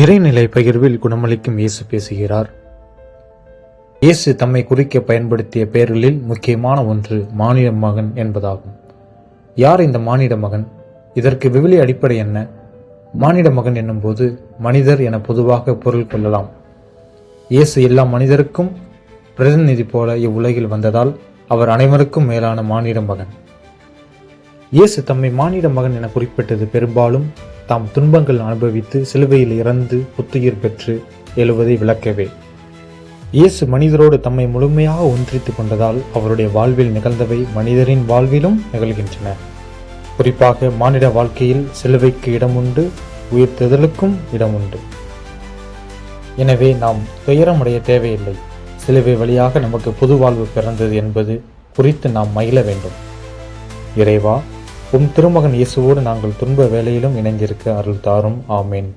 இறைநிலை பகிர்வில் குணமளிக்கும் இயேசு பேசுகிறார். இயேசு தம்மை குறிக்க பயன்படுத்திய பெயர்களில் முக்கியமான ஒன்று மானிட மகன் என்பதாகும். யார் இந்த மானிட மகன்? இதற்கு விவிலி அடிப்படை என்ன? மானிட மகன் என்னும்போது மனிதர் என பொதுவாக பொருள் கொள்ளலாம். இயேசு எல்லா மனிதருக்கும் பிரதிநிதி போல இவ்வுலகில் வந்ததால் அவர் அனைவருக்கும் மேலான மானிட மகன். இயேசு தம்மை மானிட மகன் என குறிப்பிட்டது பெரும்பாலும் தாம் துன்பங்கள் அனுபவித்து சிலுவையில் இறந்து புத்துயிர் பெற்று எழுவதை விளக்கவே. இயேசு மனிதரோடு தம்மை முழுமையாக ஒன்றித்துக் கொண்டதால் அவருடைய வாழ்வில் நிகழ்ந்தவை மனிதரின் வாழ்விலும் நிகழ்கின்றன. குறிப்பாக மானிட வாழ்க்கையில் சிலுவைக்கு இடமுண்டு உயிர்த்தெழுதலுக்கும் இடமுண்டு. எனவே நாம் துயரமுடைய தேவையில்லை. சிலுவை வழியாக நமக்கு புது வாழ்வு பிறந்தது என்பது குறித்து நாம் மகிழ வேண்டும். இறைவா உம் திருமகன் இயேசுவோடு நாங்கள் துன்ப வேலையிலும் இணைந்திருக்க அருள் தாரும். ஆமேன்.